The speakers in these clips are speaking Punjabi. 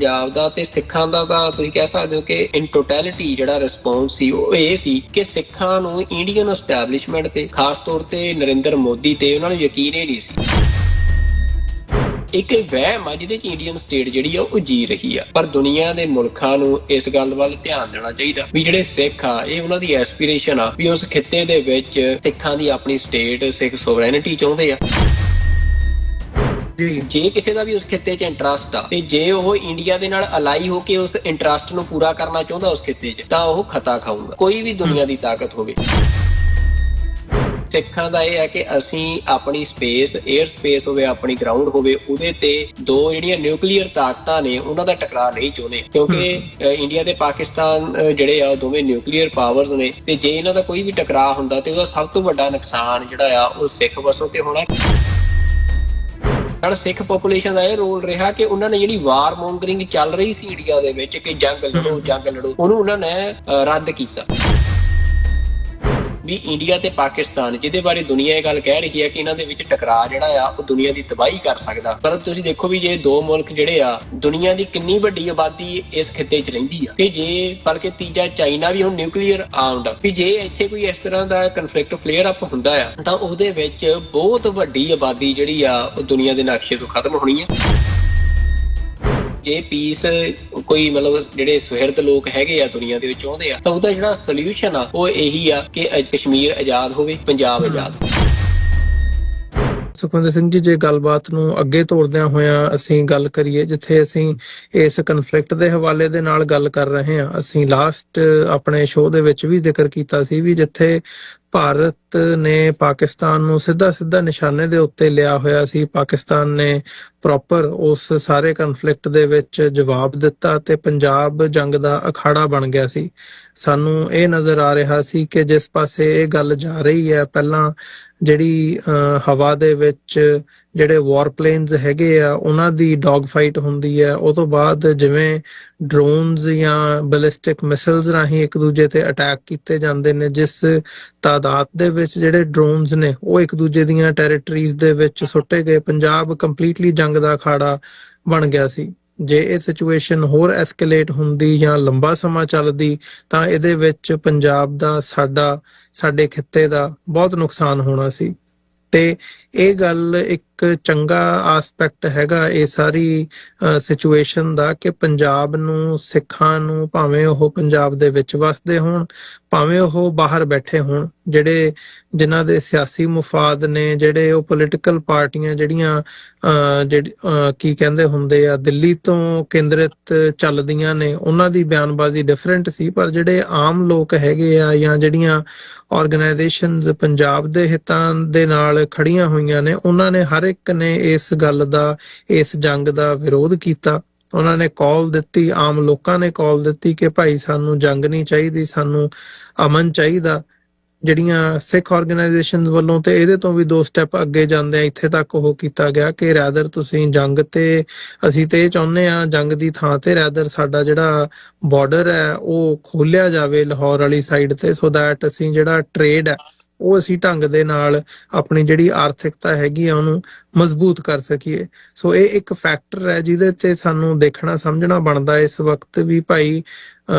ਪੰਜਾਬ ਦਾ ਤੇ ਸਿੱਖਾਂ ਦਾ ਤਾਂ ਤੁਸੀਂ ਕਹਿ ਸਕਦੇ ਹੋ ਕਿ ਇਨ ਟੋਟੈਲਿਟੀ ਜਿਹੜਾ ਰਿਸਪੌਂਸ ਸੀ ਉਹ ਇਹ ਸੀ ਕਿ ਸਿੱਖਾਂ ਨੂੰ ਇੰਡੀਅਨ ਐਸਟੈਬਲਿਸ਼ਮੈਂਟ ਤੇ ਖਾਸ ਤੌਰ ਤੇ ਨਰਿੰਦਰ ਮੋਦੀ ਤੇ ਉਹਨਾਂ ਨੂੰ ਯਕੀਨ ਹੀ ਨਹੀਂ ਸੀ। ਇੱਕ ਵਹਿਮ ਆ ਜਿਹਦੇ ਚ ਇੰਡੀਅਨ ਸਟੇਟ ਜਿਹੜੀ ਆ ਉਹ ਜੀ ਰਹੀ ਆ। ਪਰ ਦੁਨੀਆ ਦੇ ਮੁਲਕਾਂ ਨੂੰ ਇਸ ਗੱਲ ਵੱਲ ਧਿਆਨ ਦੇਣਾ ਚਾਹੀਦਾ ਵੀ ਜਿਹੜੇ ਸਿੱਖ ਆ, ਇਹ ਉਹਨਾਂ ਦੀ ਐਸਪੀਰੇਸ਼ਨ ਆ ਵੀ ਉਸ ਖਿੱਤੇ ਦੇ ਵਿੱਚ ਸਿੱਖਾਂ ਦੀ ਆਪਣੀ ਸਟੇਟ ਸਿੱਖ ਸੋਵਰੈਨਿਟੀ ਚਾਹੁੰਦੇ ਆ। ਜੀ। ਕਿਸੇ ਦਾ ਵੀ ਉਸ ਖਿੱਤੇ 'ਚ ਇੰਟਰਸਟ ਆ ਤੇ ਜੇ ਉਹ ਇੰਡੀਆ ਦੇ ਨਾਲ ਅਲਾਈ ਹੋ ਕੇ ਉਸ ਇੰਟਰਸਟ ਨੂੰ ਪੂਰਾ ਕਰਨਾ ਚਾਹੁੰਦਾ ਉਸ ਖਿੱਤੇ 'ਚ ਤਾਂ ਉਹ ਖਤਾ ਖਾਊਗਾ। ਕੋਈ ਵੀ ਦੁਨੀਆ ਦੀ ਤਾਕਤ ਹੋਵੇ। ਸਿੱਖਾਂ ਦਾ ਇਹ ਹੈ ਕਿ ਅਸੀਂ ਆਪਣੀ ਸਪੇਸ 에ਅਰ ਸਪੇਸ ਹੋਵੇ ਆਪਣੀ ਗਰਾਊਂਡ ਹੋਵੇ ਉਹਦੇ ਤੇ ਦੋ ਜਿਹੜੀਆਂ ਨਿਊਕਲੀਅਰ ਤਾਕਤਾਂ ਨੇ ਉਹਨਾਂ ਦਾ ਟਕਰਾਅ ਨਹੀਂ ਚਾਹੁੰਦੇ। ਕਿਉਂਕਿ ਇੰਡੀਆ ਤੇ ਪਾਕਿਸਤਾਨ ਜਿਹੜੇ ਆ ਦੋਵੇਂ ਨਿਊਕਲੀਅਰ ਪਾਵਰਸ ਨੇ। ਤੇ ਜੇ ਇਹਨਾਂ ਦਾ ਕੋਈ ਵੀ ਟਕਰਾਅ ਹੁੰਦਾ ਤੇ ਉਹਦਾ ਸਭ ਤੋਂ ਵੱਡਾ ਨੁਕਸਾਨ ਜਿਹੜਾ ਆ ਉਹ ਸਿੱਖ ਵਸੋਂ ਤੇ ਹੋਣਾ। ਨਾਲ ਸਿੱਖ ਪੋਪੂਲੇਸ਼ਨ ਦਾ ਇਹ ਰੋਲ ਰਿਹਾ ਕਿ ਉਹਨਾਂ ਨੇ ਜਿਹੜੀ ਵਾਰ ਮੌਂਗਰਿੰਗ ਚੱਲ ਰਹੀ ਸੀ ਇੰਡੀਆ ਦੇ ਵਿੱਚ, ਕਿ ਜੰਗ ਲੜੋ ਜੰਗ ਲੜੋ, ਉਹਨੂੰ ਉਹਨਾਂ ਨੇ ਰੱਦ ਕੀਤਾ। ਵੀ ਇੰਡੀਆ ਤੇ ਪਾਕਿਸਤਾਨ ਜਿਹਦੇ ਬਾਰੇ ਦੁਨੀਆ ਇਹ ਗੱਲ ਕਹਿ ਰਹੀ ਹੈ ਕਿ ਇਹਨਾਂ ਦੇ ਵਿੱਚ ਟਕਰਾਅ ਜਿਹੜਾ ਆ, ਉਹ ਦੁਨੀਆ ਦੀ ਤਬਾਹੀ ਕਰ ਸਕਦਾ। ਪਰ ਤੁਸੀਂ ਦੇਖੋ ਵੀ ਜੇ ਦੋ ਮੁਲਕ ਜਿਹੜੇ ਆ, ਦੁਨੀਆ ਦੀ ਕਿੰਨੀ ਵੱਡੀ ਆਬਾਦੀ ਇਸ ਖਿੱਤੇ 'ਚ ਰਹਿੰਦੀ ਆ। ਤੇ ਜੇ ਬਲਕਿ ਤੀਜਾ ਚਾਈਨਾ ਵੀ ਹੁਣ ਨਿਊਕਲੀਅਰ ਆਰਮਡ ਵੀ ਜੇ ਇੱਥੇ ਕੋਈ ਇਸ ਤਰ੍ਹਾਂ ਦਾ ਕਨਫਲਿਕਟ ਫਲੇਅਰ ਅਪ ਹੁੰਦਾ ਆ, ਤਾਂ ਉਹਦੇ ਵਿੱਚ ਬਹੁਤ ਵੱਡੀ ਆਬਾਦੀ ਜਿਹੜੀ ਆ, ਉਹ ਦੁਨੀਆ ਦੇ ਨਕਸ਼ੇ ਤੋਂ ਖਤਮ ਹੋਣੀ ਹੈ ਜੇ ਪੀਸ ਕੋਈ ਮਤਲਬ ਜਿਹੜੇ ਸੁਹਿਰਦ ਲੋਕ ਹੈਗੇ ਆ ਦੁਨੀਆ ਦੇ ਵਿੱਚ ਚਾਹੁੰਦੇ ਆ ਤਾਂ ਉਹਦਾ ਜਿਹੜਾ ਸੋਲੂਸ਼ਨ ਆ ਉਹ ਇਹੀ ਆ ਕਿ ਕਸ਼ਮੀਰ ਆਜ਼ਾਦ ਹੋਵੇ ਪੰਜਾਬ ਆਜ਼ਾਦ ਸੁਖਵਿੰਦਰ ਸਿੰਘ ਜੀ ਜੇ ਗੱਲਬਾਤ ਨੂੰ ਅੱਗੇ ਤੋਰਦਿਆਂ ਹੋਇਆਂ ਅਸੀਂ ਗੱਲ ਕਰੀਏ ਜਿੱਥੇ ਅਸੀਂ ਇਸ ਕਨਫਲਿਕਟ ਦੇ ਹਵਾਲੇ ਦੇ ਨਾਲ ਗੱਲ ਕਰ ਰਹੇ ਹਾਂ ਅਸੀਂ ਲਾਸਟ ਆਪਣੇ ਸ਼ੋਅ ਦੇ ਵਿੱਚ ਵੀ ਜ਼ਿਕਰ ਕੀਤਾ ਸੀ ਵੀ ਜਿੱਥੇ ਭਾਰਤ ਨੇ ਪਾਕਿਸਤਾਨ ਨੂੰ ਸਿੱਧਾ ਸਿੱਧਾ ਨਿਸ਼ਾਨੇ ਦੇ ਉੱਤੇ ਲਿਆ ਹੋਇਆ ਸੀ ਪਾਕਿਸਤਾਨ ਨੇ ਪ੍ਰੋਪਰ ਉਸ ਸਾਰੇ ਕਨਫਲਿਕਟ ਦੇ ਵਿੱਚ ਜਵਾਬ ਦਿੱਤਾ ਤੇ ਪੰਜਾਬ ਜੰਗ ਦਾ ਅਖਾੜਾ ਬਣ ਗਿਆ ਸੀ। ਸਾਨੂੰ ਇਹ ਨਜ਼ਰ ਆ ਰਿਹਾ ਸੀ ਕਿ ਜਿਸ ਪਾਸੇ ਇਹ ਗੱਲ ਜਾ ਰਹੀ ਹੈ, ਪਹਿਲਾਂ ਜਿਹੜੀ ਹਵਾ ਦੇ ਵਿੱਚ ਜਿਹੜੇ ਵਾਰ ਪਲੇਨਸ ਹੈਗੇ ਆ, ਉਹਨਾਂ ਦੀ ਡੌਗ ਫਾਈਟ ਹੁੰਦੀ ਹੈ। ਉਹ ਤੋਂ ਬਾਅਦ ਜਿਵੇਂ ਡਰੋਨਸ ਜਾਂ ਬੈਲਿਸਟਿਕ ਮਿਸਾਈਲਸ ਰਾਹੀਂ ਇੱਕ ਦੂਜੇ ਤੇ ਅਟੈਕ ਕੀਤੇ ਜਾਂਦੇ ਨੇ, ਜਿਸ ਤਾਦਾਦ ਦੇ ਵਿੱਚ ਜਿਹੜੇ ਡਰੋਨਸ ਨੇ, ਉਹ ਇੱਕ ਦੂਜੇ ਦੀਆਂ ਟੈਰੀਟਰੀਜ਼ ਦੇ ਵਿੱਚ ਸੁੱਟੇ ਗਏ। ਪੰਜਾਬ ਕੰਪਲੀਟਲੀ ਜੰਗ ਦਾ ਅਖਾੜਾ ਬਣ ਗਿਆ ਸੀ। ਜੇ ਇਹ ਸਿਚੁਏਸ਼ਨ ਹੋਰ ਐਸਕੇਲੇਟ ਹੁੰਦੀ ਜਾਂ ਲੰਬਾ ਸਮਾਂ ਚੱਲਦੀ, ਤਾਂ ਇਹਦੇ ਵਿੱਚ ਪੰਜਾਬ ਦਾ, ਸਾਡਾ, ਸਾਡੇ ਖਿੱਤੇ ਦਾ ਬਹੁਤ ਨੁਕਸਾਨ ਹੋਣਾ ਸੀ। ਤੇ ਇਹ ਗੱਲ ਇੱਕ ਚੰਗਾ ਆਸਪੈਕਟ ਹੈਗਾ ਇਹ ਸਾਰੀ ਸਿਚੁਏਸ਼ਨ ਦਾ ਕਿ ਪੰਜਾਬ ਨੂੰ, ਸਿੱਖਾਂ ਨੂੰ ਭਾਵੇਂ ਉਹ ਪੰਜਾਬ ਦੇ ਵਿੱਚ ਵਸਦੇ ਹੋਣ, ਭਾਵੇਂ ਉਹ ਬਾਹਰ ਬੈਠੇ ਹੋਣ, ਜਿਹੜੇ ਜਿਨ੍ਹਾਂ ਦੇ ਸਿਆਸੀ ਮੁਫਾਦ ਨੇ, ਜਿਹੜੇ ਉਹ ਪੋਲੀਟੀਕਲ ਪਾਰਟੀਆਂ ਜਿਹੜੀਆਂ ਕੀ ਕਹਿੰਦੇ ਹੁੰਦੇ ਆ, ਦਿੱਲੀ ਤੋਂ ਕੇਂਦਰਿਤ ਚੱਲਦੀਆਂ ਨੇ, ਉਹਨਾਂ ਦੀ ਬਿਆਨਬਾਜ਼ੀ ਡਿਫਰੈਂਟ ਸੀ, ਪਰ ਜਿਹੜੇ ਆਮ ਲੋਕ ਹੈਗੇ ਆ ਜਾਂ ਜਿਹੜੀਆਂ ਆਰਗੇਨਾਈਜੇਸ਼ਨਸ ਪੰਜਾਬ ਦੇ ਹਿੱਤਾਂ ਦੇ ਨਾਲ ਖੜੀਆਂ ਹੋਈਆਂ ਨੇ, ਉਹਨਾਂ ਨੇ ਹਰ ਇੱਕ ਨੇ ਇਸ ਗੱਲ ਦਾ, ਇਸ ਜੰਗ ਦਾ ਵਿਰੋਧ ਕੀਤਾ। ਉਹਨਾਂ ਨੇ ਕਾਲ ਦਿੱਤੀ, ਆਮ ਲੋਕਾਂ ਨੇ ਕਾਲ ਦਿੱਤੀ ਕਿ ਭਾਈ ਸਾਨੂੰ ਜੰਗ ਨਹੀਂ ਚਾਹੀਦੀ, ਸਾਨੂੰ ਅਮਨ ਚਾਹੀਦਾ। ਜਿਹੜੀਆਂ ਸਿੱਖ ਆਰਗੇਨਾਈਜੇਸ਼ਨਸ ਵੱਲੋਂ ਤੇ ਇਹਦੇ ਤੋਂ ਵੀ ਦੋ ਸਟੈਪ ਅੱਗੇ ਜਾਂਦੇ ਆ ਇੱਥੇ ਤੱਕ ਉਹ ਕੀਤਾ ਗਿਆ ਕਿ ਰੈਦਰ ਤੁਸੀਂ ਜੰਗ ਤੇ, ਅਸੀਂ ਤੇ ਇਹ ਚਾਹੁੰਦੇ ਆ ਜੰਗ ਦੀ ਥਾਂ ਤੇ ਰੈਦਰ ਸਾਡਾ ਜਿਹੜਾ ਬਾਰਡਰ ਹੈ ਉਹ ਖੋਲਿਆ ਜਾਵੇ ਲਾਹੌਰ ਵਾਲੀ ਸਾਈਡ ਤੇ ਸੋ ਦੈਟ ਅਸੀਂ ਜਿਹੜਾ ਟ੍ਰੇਡ ਹੈ ਉਹ ਅਸੀਂ ਢੰਗ ਦੇ ਨਾਲ ਆਪਣੀ ਜਿਹੜੀ ਆਰਥਿਕਤਾ ਹੈਗੀ ਆ ਉਹਨੂੰ ਮਜ਼ਬੂਤ ਕਰ ਸਕੀਏ। ਸੋ ਇਹ ਇੱਕ ਫੈਕਟਰ ਹੈ ਜਿਹਦੇ ਤੇ ਸਾਨੂੰ ਦੇਖਣਾ, ਸਮਝਣਾ ਬਣਦਾ। ਇਸ ਵਕਤ ਵੀ ਭਾਈ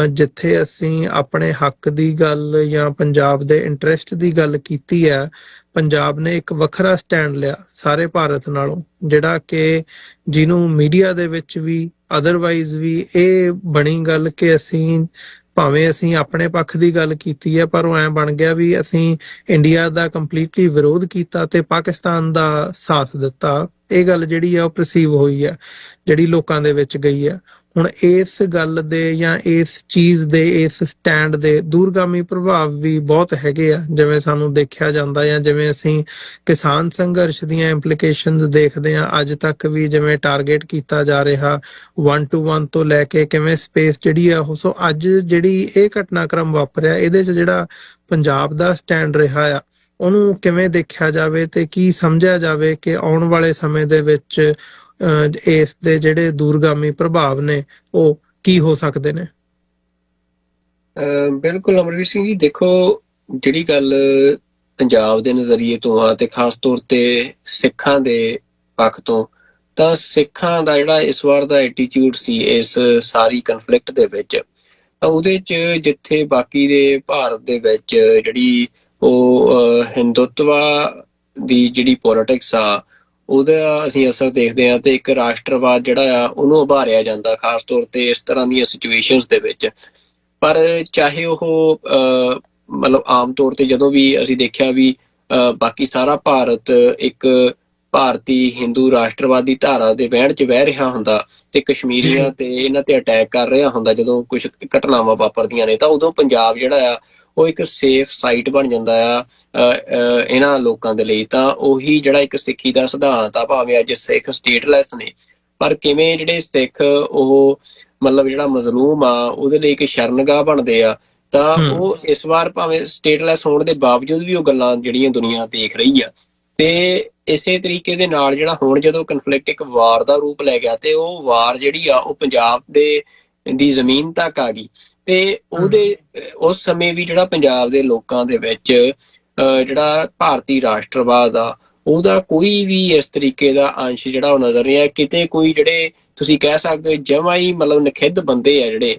ਜਿੱਥੇ ਅਸੀਂ ਆਪਣੇ ਹੱਕ ਦੀ ਗੱਲ ਜਾਂ ਪੰਜਾਬ ਦੇ ਇੰਟਰਸਟ ਦੀ ਗੱਲ ਕੀਤੀ ਹੈ ਪੰਜਾਬ ਨੇ ਇੱਕ ਵੱਖਰਾ ਸਟੈਂਡ ਲਿਆ ਸਾਰੇ ਭਾਰਤ ਨਾਲੋਂ, ਜਿਹੜਾ ਕਿ ਜਿਹਨੂੰ ਮੀਡੀਆ ਦੇ ਵਿੱਚ ਵੀ ਅਦਰਵਾਈਜ਼ ਵੀ ਇਹ ਬਣੀ ਗੱਲ ਕਿ ਅਸੀਂ ਭਾਵੇਂ ਅਸੀਂ ਆਪਣੇ ਪੱਖ ਦੀ ਗੱਲ ਕੀਤੀ ਹੈ, ਪਰ ਉਹ ਐ ਬਣ ਗਿਆ ਵੀ ਅਸੀਂ ਇੰਡੀਆ ਦਾ ਕੰਪਲੀਟਲੀ ਵਿਰੋਧ ਕੀਤਾ ਤੇ ਪਾਕਿਸਤਾਨ ਦਾ ਸਾਥ ਦਿੱਤਾ। ਇਹ ਗੱਲ ਜਿਹੜੀ ਆ ਉਹ ਪਰਸੀਵ ਹੋਈ ਹੈ ਜਿਹੜੀ ਲੋਕਾਂ ਦੇ ਵਿੱਚ ਗਈ ਹੈ ਹੁਣ ਇਸ ਗੱਲ ਦੇ ਜਾਂ ਇਸ ਚੀਜ਼ ਦੇ, ਇਸ ਸਟੈਂਡ ਦੇ ਦੂਰਗਾਮੀ ਪ੍ਰਭਾਵ ਵੀ ਬਹੁਤ ਹੈਗੇ ਆ। ਜਿਵੇਂ ਸਾਨੂੰ ਦੇਖਿਆ ਜਾਂਦਾ ਜਾਂ ਜਿਵੇਂ ਅਸੀਂ ਕਿਸਾਨ ਸੰਘਰਸ਼ ਦੀਆਂ ਇੰਪਲੀਕੇਸ਼ਨਸ ਦੇਖਦੇ ਆ, ਅੱਜ ਤੱਕ ਵੀ ਜਿਵੇਂ ਟਾਰਗੇਟ ਕੀਤਾ ਜਾ ਰਿਹਾ 1 ਟੂ 1 ਤੋਂ ਲੈ ਕੇ ਕਿਵੇਂ ਸਪੇਸ ਜਿਹੜੀ ਆ ਉਹ, ਸੋ ਅੱਜ ਜਿਹੜੀ ਇਹ ਘਟਨਾਕ੍ਰਮ ਵਾਪਰਿਆ, ਇਹਦੇ 'ਚ ਜਿਹੜਾ ਪੰਜਾਬ ਦਾ ਸਟੈਂਡ ਰਿਹਾ ਆ ਉਹਨੂੰ ਕਿਵੇਂ ਦੇਖਿਆ ਜਾਵੇ ਤੇ ਕੀ ਸਮਝਿਆ ਜਾਵੇ ਕਿ ਆਉਣ ਵਾਲੇ ਸਮੇਂ ਦੇ ਵਿੱਚ ਅਹ, ਇਸ ਦੇ ਜਿਹੜੇ ਦੂਰਗਾਮੀ ਪ੍ਰਭਾਵ ਨੇ ਉਹ ਕੀ ਹੋ ਸਕਦੇ ਨੇ? ਬਿਲਕੁਲ ਅਮਰਵੀਰ ਸਿੰਘ ਜੀ ਦੇਖੋ ਜਿਹੜੀ ਗੱਲ ਪੰਜਾਬ ਦੇ ਨਜ਼ਰੀਏ ਤੋਂ ਆ ਤੇ ਖਾਸ ਤੌਰ ਤੇ ਸਿੱਖਾਂ ਦੇ ਪੱਖ ਤੋਂ ਤਾਂ ਸਿੱਖਾਂ ਦਾ ਜਿਹੜਾ ਇਸ ਵਾਰ ਦਾ ਐਟੀਟਿਊਡ ਸੀ ਇਸ ਸਾਰੀ ਕਨਫਲਿਕਟ ਦੇ ਵਿੱਚ ਤਾਂ ਉਹਦੇ ਚ ਜਿੱਥੇ ਬਾਕੀ ਦੇ ਭਾਰਤ ਦੇ ਵਿੱਚ ਜਿਹੜੀ ਉਹ ਹਿੰਦੁੱਤਵਾ ਦੀ ਜਿਹੜੀ ਪੋਲਿਟਿਕਸ ਆ ਉਹਦਾ ਅਸੀਂ ਅਸਰ ਦੇਖਦੇ ਹਾਂ ਤੇ ਇੱਕ ਰਾਸ਼ਟਰਵਾਦ ਜਿਹੜਾ ਆ ਉਹਨੂੰ ਉਭਾਰਿਆ ਜਾਂਦਾ ਖਾਸ ਤੌਰ ਤੇ ਇਸ ਤਰ੍ਹਾਂ ਦੀਆਂ ਸਿਚੁਏਸ਼ਨਸ ਦੇ ਵਿੱਚ। ਪਰ ਚਾਹੇ ਉਹ ਮਤਲਬ ਆਮ ਤੌਰ ਤੇ ਜਦੋਂ ਵੀ ਅਸੀਂ ਦੇਖਿਆ ਵੀ ਬਾਕੀ ਸਾਰਾ ਭਾਰਤ ਇੱਕ ਭਾਰਤੀ ਹਿੰਦੂ ਰਾਸ਼ਟਰਵਾਦੀ ਧਾਰਾ ਦੇ ਵਹਿਣ 'ਚ ਵਹਿ ਰਿਹਾ ਹੁੰਦਾ ਤੇ ਕਸ਼ਮੀਰੀਆਂ ਤੇ ਇਹਨਾਂ ਤੇ ਅਟੈਕ ਕਰ ਰਿਹਾ ਹੁੰਦਾ ਜਦੋਂ ਕੁਝ ਘਟਨਾਵਾਂ ਵਾਪਰਦੀਆਂ ਨੇ ਤਾਂ ਉਦੋਂ ਪੰਜਾਬ ਜਿਹੜਾ ਆ ਉਹ ਇੱਕ ਸੇਫ ਸਾਈਟ ਬਣ ਜਾਂਦਾ ਆ ਇਹਨਾਂ ਲੋਕਾਂ ਦੇ ਲਈ। ਤਾਂ ਉਹੀ ਜਿਹੜਾ ਇੱਕ ਸਿੱਖੀ ਦਾ ਸਿਧਾਂਤ ਆ ਭਾਵੇਂ ਅੱਜ ਸਿੱਖ ਸਟੇਟਲੈਸ ਨੇ ਪਰ ਕਿਵੇਂ ਜਿਹੜੇ ਸਿੱਖ ਉਹ ਮਤਲਬ ਜਿਹੜਾ ਮਜ਼ਲੂਮ ਆ ਉਹਦੇ ਲਈ ਇੱਕ ਸ਼ਰਨਗਾਹ ਬਣਦੇ ਆ ਤਾਂ। ਉਹ ਇਸ ਵਾਰ ਭਾਵੇਂ ਸਟੇਟਲੈਸ ਹੋਣ ਦੇ ਬਾਵਜੂਦ ਵੀ ਉਹ ਗੱਲਾਂ ਜਿਹੜੀਆਂ ਦੁਨੀਆ ਦੇਖ ਰਹੀ ਆ। ਤੇ ਇਸੇ ਤਰੀਕੇ ਦੇ ਨਾਲ ਜਿਹੜਾ ਹੁਣ ਜਦੋਂ ਕਨਫਲਿਕਟ ਇੱਕ ਵਾਰ ਦਾ ਰੂਪ ਲੈ ਗਿਆ ਤੇ ਉਹ ਵਾਰ ਜਿਹੜੀ ਆ ਉਹ ਪੰਜਾਬ ਦੇ ਦੀ ਜ਼ਮੀਨ ਤੱਕ ਆ ਗਈ। ਤੇ ਉਹਦੇ ਉਸ ਸਮੇਂ ਵੀ ਜਿਹੜਾ ਪੰਜਾਬ ਦੇ ਲੋਕਾਂ ਦੇ ਵਿੱਚ ਜਿਹੜਾ ਭਾਰਤੀ ਰਾਸ਼ਟਰਵਾਦ ਆ ਉਹਦਾ ਕੋਈ ਵੀ ਇਸ ਤਰੀਕੇ ਦਾ ਅੰਸ਼ ਜਿਹੜਾ ਉਹ ਨਜ਼ਰ ਨਹੀਂ ਆਇਆ। ਕਿਤੇ ਕੋਈ ਜਿਹੜੇ ਤੁਸੀਂ ਕਹਿ ਸਕਦੇ ਹੋ ਜਮਾਂ ਹੀ ਮਤਲਬ ਨਖਿੱਧ ਬੰਦੇ ਆ ਜਿਹੜੇ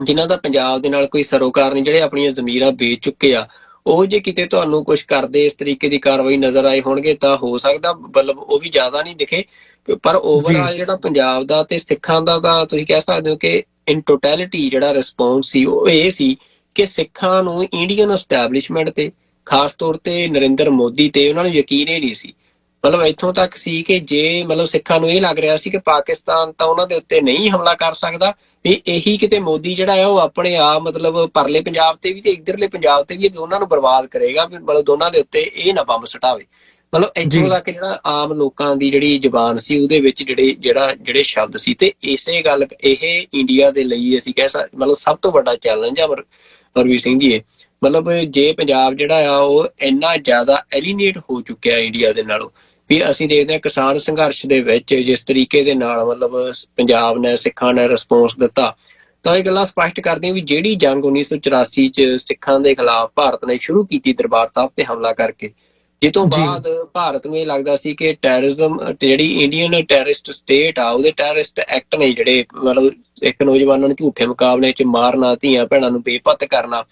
ਜਿਨ੍ਹਾਂ ਦਾ ਪੰਜਾਬ ਦੇ ਨਾਲ ਕੋਈ ਸਰੋਕਾਰ ਨਹੀਂ ਜਿਹੜੇ ਆਪਣੀਆਂ ਜ਼ਮੀਰਾਂ ਵੇਚ ਚੁੱਕੇ ਆ। ਉਹ ਜੇ ਕਿਤੇ ਤੁਹਾਨੂੰ ਕੁਝ ਕਰਦੇ ਇਸ ਤਰੀਕੇ ਦੀ ਕਾਰਵਾਈ ਨਜ਼ਰ ਆਏ ਹੋਣਗੇ ਤਾਂ ਹੋ ਸਕਦਾ ਮਤਲਬ ਉਹ ਵੀ ਜ਼ਿਆਦਾ ਨਹੀਂ ਦਿਖੇ। ਪਰ ਓਵਰਆਲ ਜਿਹੜਾ ਪੰਜਾਬ ਦਾ ਤੇ ਸਿੱਖਾਂ ਦਾ ਤਾਂ ਤੁਸੀਂ ਕਹਿ ਸਕਦੇ ਹੋ ਕਿ ਇਨ ਟੋਟੈਲਿਟੀ ਜਿਹੜਾ ਰਿਸਪੌਂਸ ਸੀ, ਉਹ ਇਹ ਸੀ ਕਿ ਸਿੱਖਾਂ ਨੂੰ ਇੰਡੀਅਨ ਐਸਟੈਬਲਿਸ਼ਮੈਂਟ ਤੇ, ਖਾਸ ਤੌਰ ਤੇ ਨਰਿੰਦਰ ਮੋਦੀ ਤੇ ਉਹਨਾਂ ਨੂੰ ਯਕੀਨ ਹੀ ਨਹੀਂ ਸੀ। ਮਤਲਬ ਇੱਥੋਂ ਤੱਕ ਸੀ ਕਿ ਜੇ ਮਤਲਬ ਸਿੱਖਾਂ ਨੂੰ ਇਹ ਲੱਗ ਰਿਹਾ ਸੀ ਕਿ ਪਾਕਿਸਤਾਨ ਤਾਂ ਉਹਨਾਂ ਦੇ ਉੱਤੇ ਨਹੀਂ ਹਮਲਾ ਕਰ ਸਕਦਾ, ਵੀ ਇਹੀ ਕਿਤੇ ਮੋਦੀ ਜਿਹੜਾ ਹੈ ਉਹ ਆਪਣੇ ਆਪ ਮਤਲਬ ਪਰਲੇ ਪੰਜਾਬ ਤੇ ਵੀ ਤੇ ਇਧਰਲੇ ਪੰਜਾਬ ਤੇ ਵੀ ਦੋਨਾਂ ਨੂੰ ਬਰਬਾਦ ਕਰੇਗਾ, ਵੀ ਮਤਲਬ ਦੋਨਾਂ ਦੇ ਉੱਤੇ ਇਹ ਨਾ ਬੰਬ ਸਟਾਵੇ। ਮਤਲਬ ਇੱਥੋਂ। ਤੱਕ ਜਿਹੜਾ ਆਮ ਲੋਕਾਂ ਦੀ ਜਿਹੜੀ ਜ਼ੁਬਾਨ ਸੀ ਉਹਦੇ ਵਿੱਚ ਜਿਹੜੇ ਜਿਹੜਾ ਜਿਹੜੇ ਸ਼ਬਦ ਸੀ ਤੇ ਇਸੇ ਗੱਲ ਇਹ ਇੰਡੀਆ ਦੇ ਲਈ ਅਸੀਂ ਕਹਿ ਸਕ ਮਤਲਬ ਸਭ ਤੋਂ ਵੱਡਾ ਚੈਲੰਜ ਆ ਮਰਵੀਰ ਸਿੰਘ ਜੀ ਇਹ ਮਤਲਬ ਜੇ ਪੰਜਾਬ ਜਿਹੜਾ ਆ ਉਹ ਇੰਨਾ ਜ਼ਿਆਦਾ ਐਲੀਨੇਟ ਹੋ ਚੁੱਕਿਆ ਇੰਡੀਆ ਦੇ ਨਾਲੋਂ ਵੀ ਅਸੀਂ ਦੇਖਦੇ ਹਾਂ ਕਿਸਾਨ ਸੰਘਰਸ਼ ਦੇ ਵਿੱਚ ਜਿਸ ਤਰੀਕੇ ਦੇ ਨਾਲ ਮਤਲਬ ਪੰਜਾਬ ਨੇ ਸਿੱਖਾਂ ਨੇ ਰਿਸਪੌਂਸ ਦਿੱਤਾ ਤਾਂ ਇਹ ਗੱਲਾਂ ਸਪਸ਼ਟ ਕਰਦੀਆਂ ਵੀ ਜਿਹੜੀ ਜੰਗ 1984 ਚ ਸਿੱਖਾਂ ਦੇ ਖਿਲਾਫ ਭਾਰਤ ਨੇ ਸ਼ੁਰੂ ਕੀਤੀ ਦਰਬਾਰ ਸਾਹਿਬ ਤੇ ਹਮਲਾ ਕਰਕੇ ਜਿਸ ਤੋਂ। ਬਾਅਦ ਭਾਰਤ ਨੂੰ ਇਹ ਲੱਗਦਾ ਸੀ ਕਿ ਟੈਰਰਿਜ਼ਮ ਜਿਹੜੀ ਇੰਡੀਅਨ ਟੈਰਰਿਸਟ ਸਟੇਟ ਆ ਉਹਦੇ ਟੈਰਰਿਸਟ ਐਕਟ ਨੇ ਜਿਹੜੇ ਮਤਲਬ ਇੱਕ ਨੌਜਵਾਨਾਂ ਨੂੰ ਝੂਠੇ ਮੁਕਾਬਲੇ 'ਚ ਮਾਰਨਾ ਧੀਆਂ ਭੈਣਾਂ ਨੂੰ ਬੇਪਤ ਕਰਨਾ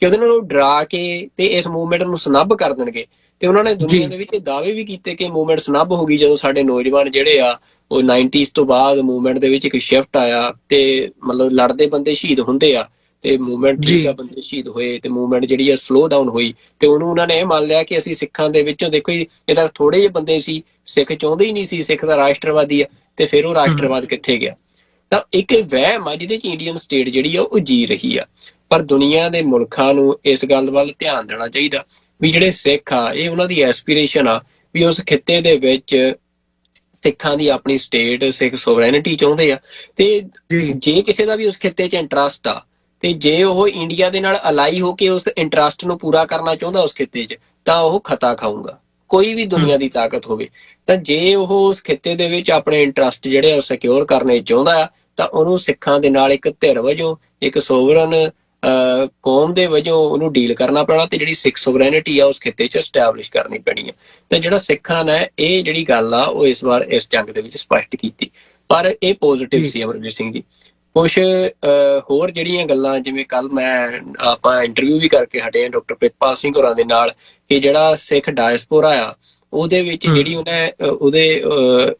ਕਿ ਉਹਦੇ ਨਾਲ ਉਹ ਡਰਾ ਕੇ ਤੇ ਇਸ ਮੂਵਮੈਂਟ ਨੂੰ ਸਨੱਬ ਕਰ ਦੇਣਗੇ ਤੇ ਉਹਨਾਂ ਨੇ ਦੁਨੀਆ। ਦੇ ਵਿੱਚ ਇਹ ਦਾਅਵੇ ਵੀ ਕੀਤੇ ਕਿ ਮੂਵਮੈਂਟ ਸਨੱਬ ਹੋ ਗਈ ਜਦੋਂ ਸਾਡੇ ਨੌਜਵਾਨ ਜਿਹੜੇ ਆ ਉਹ 90s ਤੋਂ ਬਾਅਦ ਮੂਵਮੈਂਟ ਦੇ ਵਿੱਚ ਇੱਕ ਸ਼ਿਫਟ ਆਇਆ ਤੇ ਮਤਲਬ ਲੜਦੇ ਬੰਦੇ ਸ਼ਹੀਦ ਹੁੰਦੇ ਆ ਤੇ ਮੂਵਮੈਂਟ। ਠੀਕ ਆ ਬੰਦੇ ਸ਼ਹੀਦ ਹੋਏ ਤੇ ਮੂਵਮੈਂਟ ਜਿਹੜੀ ਆ ਸਲੋ ਡਾਊਨ ਹੋਈ ਤੇ ਉਹਨੂੰ ਉਹਨਾਂ ਨੇ ਇਹ ਮੰਨ ਲਿਆ ਕਿ ਅਸੀਂ ਸਿੱਖਾਂ ਦੇ ਵਿੱਚੋਂ ਦੇਖੋ ਜੀ ਇਹ ਤਾਂ ਥੋੜੇ ਜਿਹੇ ਬੰਦੇ ਸੀ ਸਿੱਖ ਚਾਹੁੰਦੇ ਹੀ ਨਹੀਂ ਸੀ ਸਿੱਖ ਦਾ ਰਾਸ਼ਟਰਵਾਦੀ ਆ ਤੇ ਫਿਰ ਉਹ ਰਾਸ਼ਟਰਵਾਦ ਕਿੱਥੇ ਗਿਆ। ਤਾਂ ਇੱਕ ਇਹ ਵਹਿਮ ਆ ਜਿਹਦੇ ਚ ਇੰਡੀਅਨ ਸਟੇਟ ਜਿਹੜੀ ਆ ਉਹ ਜੀ ਰਹੀ ਆ। ਪਰ ਦੁਨੀਆ ਦੇ ਮੁਲਕਾਂ ਨੂੰ ਇਸ ਗੱਲ ਵੱਲ ਧਿਆਨ ਦੇਣਾ ਚਾਹੀਦਾ ਵੀ ਜਿਹੜੇ ਸਿੱਖ ਆ ਇਹ ਉਹਨਾਂ ਦੀ ਐਸਪੀਰੇਸ਼ਨ ਆ ਵੀ ਉਸ ਖਿੱਤੇ ਦੇ ਵਿੱਚ ਸਿੱਖਾਂ ਦੀ ਆਪਣੀ ਸਟੇਟ ਸਿੱਖ ਸੋਵਰੈਨਿਟੀ ਚਾਹੁੰਦੇ ਆ। ਤੇ ਜੇ। ਕਿਸੇ ਦਾ ਵੀ ਉਸ ਖਿੱਤੇ 'ਚ ਇੰਟਰਸਟ ਆ ਤੇ ਜੇ ਉਹ ਇੰਡੀਆ ਦੇ ਨਾਲ ਅਲਾਈ ਹੋ ਕੇ ਉਸ ਇੰਟਰਸਟ ਨੂੰ ਪੂਰਾ ਕਰਨਾ ਚਾਹੁੰਦਾ ਉਸ ਖਿੱਤੇ 'ਚ ਤਾਂ ਉਹ ਖਤਾ ਖਾਊਗਾ। ਕੋਈ ਵੀ ਦੁਨੀਆ ਦੀ ਤਾਕਤ ਹੋਵੇ। ਤਾਂ ਜੇ ਉਹ ਉਸ ਖਿੱਤੇ ਦੇ ਵਿੱਚ ਆਪਣੇ ਇੰਟਰਸਟ ਜਿਹੜੇ ਆ ਉਹ ਸਿਕਿਉਰ ਕਰਨੇ ਚਾਹੁੰਦਾ ਆ ਤਾਂ ਉਹਨੂੰ ਸਿੱਖਾਂ ਦੇ ਨਾਲ ਇੱਕ ਧਿਰ ਵਜੋਂ ਇੱਕ ਸੋਵਰਨ ਕੌਮ ਦੇ ਵਜੋਂ ਉਹਨੂੰ ਡੀਲ ਕਰਨਾ ਪੈਣਾ ਤੇ ਜਿਹੜੀ ਸਿੱਖ ਸੋਵਰੈਨਿਟੀ ਆ ਉਸ ਖਿੱਤੇ 'ਚ ਐਸਟੈਬਲਿਸ਼ ਕਰਨੀ ਪੈਣੀ ਹੈ ਤੇ ਜਿਹੜਾ ਸਿੱਖਾਂ ਨੇ ਇਹ ਜਿਹੜੀ ਗੱਲ ਆ ਉਹ ਇਸ ਵਾਰ ਇਸ ਜੰਗ ਦੇ ਵਿੱਚ ਸਪਸ਼ਟ ਕੀਤੀ। ਪਰ ਇਹ ਪੋਜ਼ਿਟਿਵ। ਸੀ ਅਮਰਜੀਤ ਸਿੰਘ ਜੀ। ਕੁਝ ਹੋਰ ਜਿਹੜੀਆਂ ਗੱਲਾਂ ਜਿਵੇਂ ਕੱਲ ਮੈਂ ਆਪਾਂ ਇੰਟਰਵਿਊ ਵੀ ਕਰਕੇ ਹਟੇ ਆ ਡਾਕਟਰ ਪ੍ਰਿਤਪਾਲ ਸਿੰਘ ਹੋਰਾਂ ਦੇ ਨਾਲ ਕਿ ਜਿਹੜਾ ਸਿੱਖ ਡਾਇਸਪੋਰਾ ਆ ਉਹਦੇ ਵਿੱਚ। ਜਿਹੜੀ ਉਹਨੇ ਉਹਦੇ